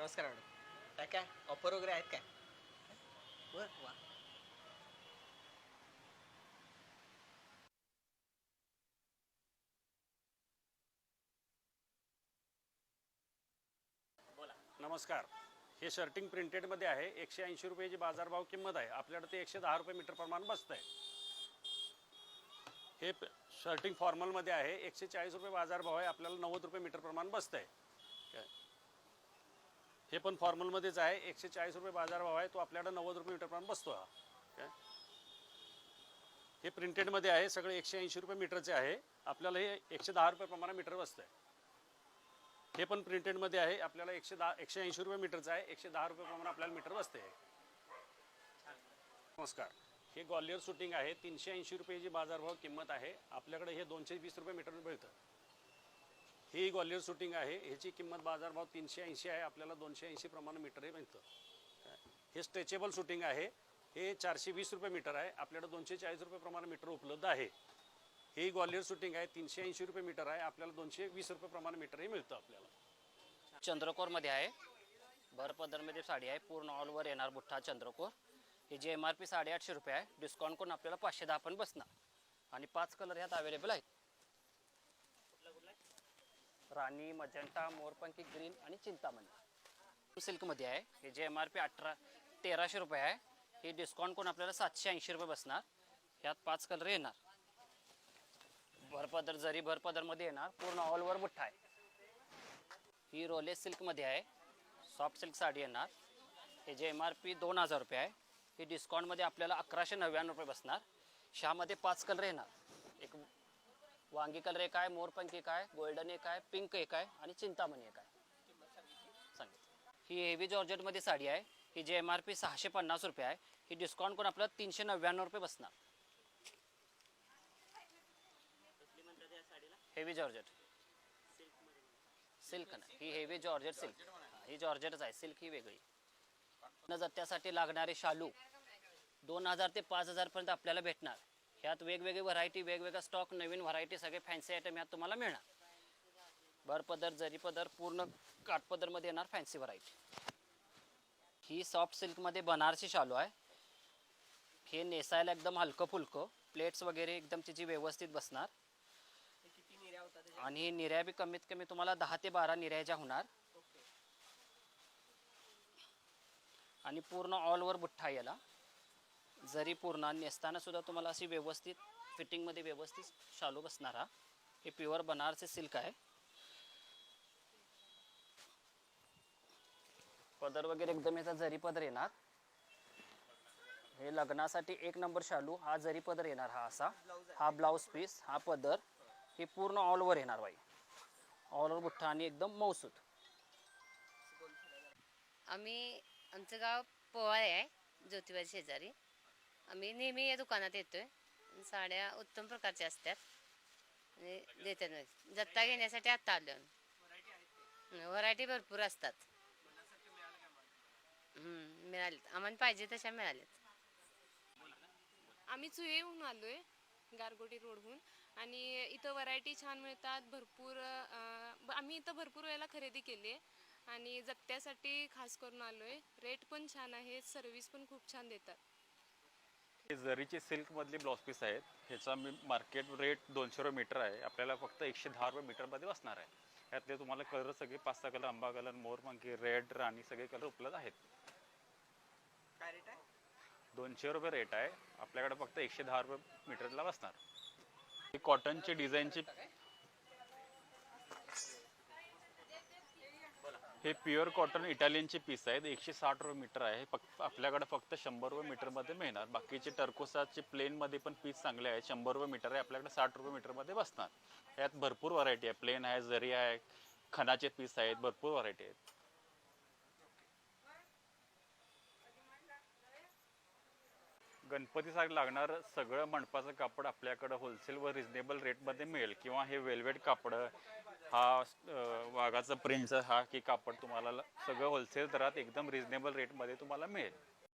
नमस्कार मॅडम. काय काय? ऑफर वगैरे आहेत काय? बर वा. नमस्कार. हे शर्टिंग प्रिंटेडमध्ये आहे. एकशे ऐंशी रुपयाची बाजारभाव किंमत आहे. आपल्याकडे ते एकशे दहा रुपये मीटर प्रमाण बसत आहे हे शर्टिंग फॉर्मलमध्ये आहे. एकशे चाळीस रुपये बाजारभाव आहे. आपल्याला नव्वद रुपये मीटर प्रमाण बसत आहे हे पण फॉर्मलमध्येच आहे. एकशे चाळीस रुपये बाजारभाव आहे. तो आपल्याकडे नव्वद रुपये मीटरप्रमाणे बसतो हा. काय हे प्रिंटेडमध्ये आहे. सगळे एकशे ऐंशी रुपये मीटरचे आहे. आपल्याला हे एकशे दहा रुपये प्रमाणे मीटर बसतं आहे हे पण प्रिंटेडमध्ये आहे. आपल्याला एकशे दहा एकशे ऐंशी रुपये मीटरचं आहे. एकशे दहा रुपये प्रमाणे आपल्याला मीटर बसते नमस्कार. हे ग्वालियर शूटिंग आहे. तीनशे ऐंशी रुपये जी बाजारभाव किंमत आहे. आपल्याकडे हे दोनशे वीस रुपये मीटर मिळतं. ही ग्वालियर शूटिंग आहे. ह्याची किंमत बाजारभाव तीनशे ऐंशी आहे. आपल्याला दोनशे ऐंशी प्रमाणे मीटर हे मिळतं. काय? हे स्ट्रेचेबल शूटिंग आहे. हे चारशे वीस रुपये मीटर आहे. आपल्याला दोनशे चाळीस रुपये प्रमाणे मीटर उपलब्ध आहे. ही ग्वालियर शूटिंग आहे. तीनशे ऐंशी रुपये मीटर आहे. आपल्याला दोनशे वीस रुपये प्रमाणे मीटर हे मिळतं आपल्याला. चंद्रकोरमध्ये आहे. भरपदरमध्ये साडी आहे. पूर्ण ऑलवर येणार बुठ्ठा चंद्रकोर. ही जी एम आर पी साडेआठशे रुपये आहे. डिस्काउंट करून आपल्याला पाचशे दहा पण बसणार. आणि पाच कलर ह्यात अवेलेबल आहेत. राणी मजंटा मोरपंखी ग्रीन आणि चिंतामणी. सिल्कमध्ये आहे. हे जे एम आर पी अठरा तेराशे रुपये आहे. ही डिस्काउंट करून आपल्याला सातशे ऐंशी रुपये बसणार. ह्यात पाच कलर येणार. भरपदर जरी भरपदरमध्ये येणार पूर्ण ऑल ओव्हर बुठ्ठा आहे. ही रोलेस सिल्कमध्ये आहे. सॉफ्ट सिल्क साडी येणार. हे जे एम आर पी दोन हजार रुपये आहे. ही डिस्काउंटमध्ये आपल्याला अकराशे नव्याण्णव रुपये बसणार. ह्यामध्ये पाच कलर येणार. एक वांगी कलर एक आहे मोरपंख एक आहे गोल्डन एक आहे पिंक एक आहे आणि चिंतामणी एक आहे. सांगितलं. ही हेवी जॉर्जेटमध्ये साडी आहे. ही जे एम आर पी सहाशे पन्नास रुपये आहे. ही डिस्काउंट करून आपल्याला तीनशे नव्याण्णव रुपये बसणार. हेवी जॉर्जेट सिल्क ना ही हेवी जॉर्जेट सिल्क ही जॉर्जेटच आहे. सिल्क ही वेगळी. न जत्त्यासाठी लागणारे शालू दोन हजार ते पाच हजारपर्यंत आपल्याला भेटणार. ह्यात वेगवेगळी व्हरायटी वेगवेगळा स्टॉक नवीन व्हरायटी सगळे फॅन्सी आयटम ह्यात तुम्हाला मिळणार. भर पदर जरी पदर पूर्ण काठपदरमध्ये येणार फॅन्सी व्हरायटी ही सॉफ्ट सिल्कमध्ये बनारसी शालू आहे. हे नेसायला एकदम हलकं फुलकं प्लेट्स वगैरे एकदम तिची व्यवस्थित बसणार. आणि निर्या बी कमीत कमी तुम्हाला दहा ते बारा निर्याच्या होणार. आणि पूर्ण ऑल ओव्हर बुठ्ठा याला. जरी पूर्ण नेसताना सुद्धा तुम्हाला अशी व्यवस्थित फिटिंगमध्ये व्यवस्थित शालू बसणार हा. हे प्युअर बनारसी सिल्क आहे. पदर वगैरे एकदम याचा जरी पदर येणार. हे लग्नासाठी एक नंबर शालू हा जरी पदर येणार हा असा. हा ब्लाऊज पीस हा पदर हे पूर्ण ऑल ओव्हर येणार बाई. ऑल ओव्हर बुठ्ठा आणि एकदम मौसूद आम्ही आमचं गाव पोवाळे आहे ज्योतिबाई शेजारी. आम्ही नेहमी या दुकानात येतोय. साड्या उत्तम प्रकारच्या असतात. आणि देतात जत्ता घेण्यासाठी आत्ता आलो व्हरायटी भरपूर असतात. हम्म, मिळालेत. आम्हाला पाहिजे तशा मिळाल्यात आम्ही चुहेहून आलोय गारगोटी रोडहून. आणि इथं व्हरायटी छान मिळतात भरपूर आम्ही इथं भरपूर वेळेला खरेदी केली आहे आणि जत्त्यासाठी खास करून आलोय. रेट पण छान आहे सर्विस पण खूप छान देतात. हे जरीचे सिल्कमधले ब्लाऊज पीस आहेत ह्याचा मी मार्केट रेट दोनशे रुपये मीटर आहे. आपल्याला फक्त एकशे दहा रुपये मीटरमध्ये बसणार आहे. ह्यातले तुम्हाला कलर सगळे पाच सहा कलर आंबा कलर मोरपंखी रेड राणी सगळे कलर उपलब्ध आहेत. काय रेट आहे? दोनशे रुपये रेट आहे. आपल्याकडे फक्त एकशे दहा रुपये मीटरला बसणार. ही कॉटनची डिझाईनची हे प्युअर कॉटन इटालियनचे पीस आहेत. एकशे साठ रुपये मीटर आहे. फक्त आपल्याकडे फक्त शंभर रुपये मीटरमध्ये मिळणार. बाकीचे टर्कोसाचे प्लेनमध्ये पण पीस चांगले आहेत. शंभर रुपये मीटर आहे. आपल्याकडे साठ रुपये मीटरमध्ये बसणार. यात भरपूर व्हरायटी आहे. प्लेन आहे जरी आहे खणाचे पीस आहेत भरपूर व्हरायटी आहेत. गणपतीसाठी लागणार सगळं मंडपाचं कापड आपल्याकडं होलसेल व रिजनेबल रेटमध्ये मिळेल. किंवा हे वेल्वेट कापड हा वाघाचा प्रिंटचा हा की कापड तुम्हाला सगळं होलसेल दरात एकदम रिजनेबल रेटमध्ये तुम्हाला मिळेल.